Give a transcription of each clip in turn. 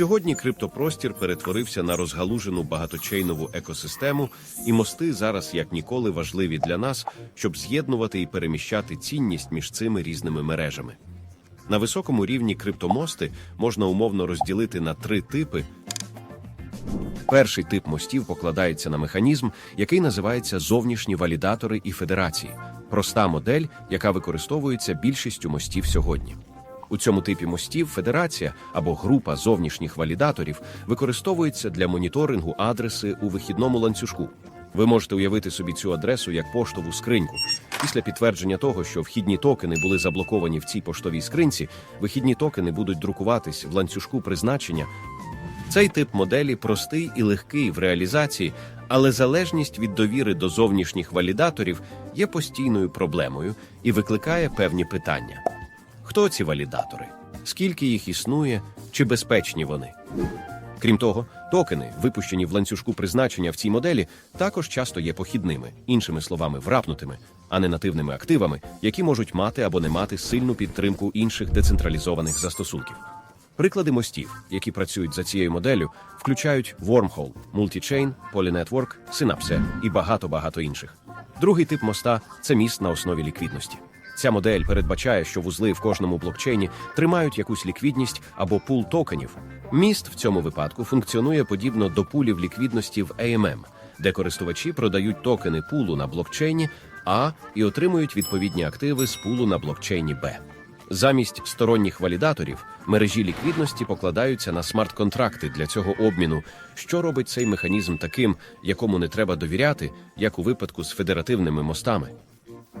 Сьогодні криптопростір перетворився на розгалужену багаточейнову екосистему, і мости зараз як ніколи важливі для нас, щоб з'єднувати і переміщати цінність між цими різними мережами. На високому рівні криптомости можна умовно розділити на три типи. Перший тип мостів покладається на механізм, який називається зовнішні валідатори і федерації проста модель, яка використовується більшістю мостів сьогодні. У цьому типі мостів федерація або група зовнішніх валідаторів використовується для моніторингу адреси у вихідному ланцюжку. Ви можете уявити собі цю адресу як поштову скриньку. Після підтвердження того, що вхідні токени були заблоковані в цій поштовій скринці, вихідні токени будуть друкуватись в ланцюжку призначення цей тип моделі простий і легкий в реалізації, але залежність від довіри до зовнішніх валідаторів є постійною проблемою і викликає певні питання. Хто ці валідатори? Скільки їх існує, чи безпечні вони? Крім того, токени, випущені в ланцюжку призначення в цій моделі, також часто є похідними, іншими словами, врапнутими, а не нативними активами, які можуть мати або не мати сильну підтримку інших децентралізованих застосунків. Приклади мостів, які працюють за цією моделлю, включають Wormhole, Multichain, Polynetwork, Synapse і багато-багато інших. Другий тип моста це міст на основі ліквідності. Ця модель передбачає, що вузли в кожному блокчейні тримають якусь ліквідність або пул токенів. Міст в цьому випадку функціонує подібно до пулів ліквідності в AMM, де користувачі продають токени пулу на блокчейні А і отримують відповідні активи з пулу на блокчейні Б. Замість сторонніх валідаторів мережі ліквідності покладаються на смарт-контракти для цього обміну, що робить цей механізм таким, якому не треба довіряти, як у випадку з федеративними мостами.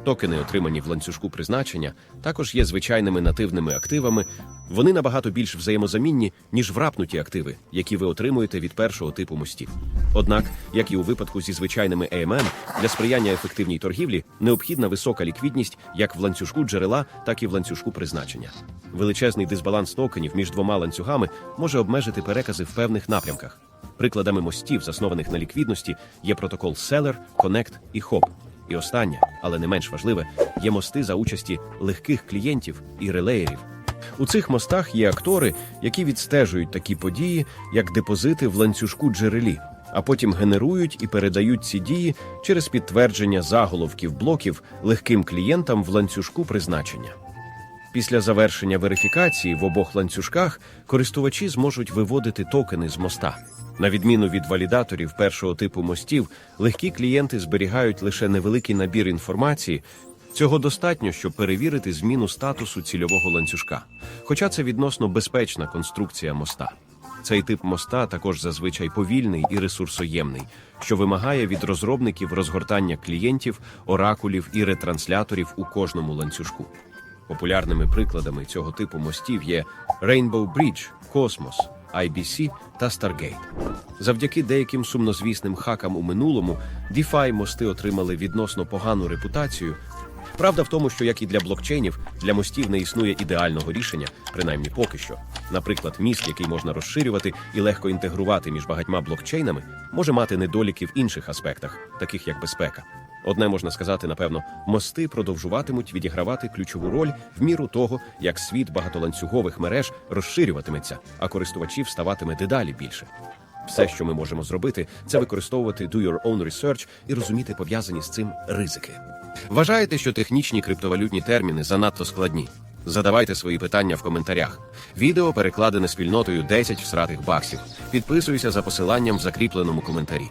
Токени, отримані в ланцюжку призначення, також є звичайними нативними активами. Вони набагато більш взаємозамінні, ніж врапнуті активи, які ви отримуєте від першого типу мостів. Однак, як і у випадку зі звичайними AMM, для сприяння ефективній торгівлі необхідна висока ліквідність як в ланцюжку джерела, так і в ланцюжку призначення. Величезний дисбаланс токенів між двома ланцюгами може обмежити перекази в певних напрямках. Прикладами мостів, заснованих на ліквідності, є протокол Seller, Connect і HOP. І останнє, але не менш важливе, є мости за участі легких клієнтів і релеєрів. У цих мостах є актори, які відстежують такі події, як депозити в ланцюжку джерелі, а потім генерують і передають ці дії через підтвердження заголовків блоків легким клієнтам в ланцюжку призначення. Після завершення верифікації в обох ланцюжках користувачі зможуть виводити токени з моста. На відміну від валідаторів першого типу мостів, легкі клієнти зберігають лише невеликий набір інформації. Цього достатньо, щоб перевірити зміну статусу цільового ланцюжка. Хоча це відносно безпечна конструкція моста. Цей тип моста також зазвичай повільний і ресурсоємний, що вимагає від розробників розгортання клієнтів, оракулів і ретрансляторів у кожному ланцюжку. Популярними прикладами цього типу мостів є Rainbow Bridge, Cosmos, IBC та Stargate. Завдяки деяким сумнозвісним хакам у минулому, DeFi мости отримали відносно погану репутацію. Правда в тому, що як і для блокчейнів, для мостів не існує ідеального рішення, принаймні поки що. Наприклад, міст, який можна розширювати і легко інтегрувати між багатьма блокчейнами, може мати недоліки в інших аспектах, таких як безпека. Одне можна сказати, напевно, мости продовжуватимуть відігравати ключову роль в міру того, як світ багатоланцюгових мереж розширюватиметься, а користувачів ставатиме дедалі більше. Все, що ми можемо зробити, це використовувати do your own research і розуміти пов'язані з цим ризики. Вважаєте, що технічні криптовалютні терміни занадто складні? Задавайте свої питання в коментарях. Відео перекладене спільнотою 10 всратих баксів. Підписуйся за посиланням в закріпленому коментарі.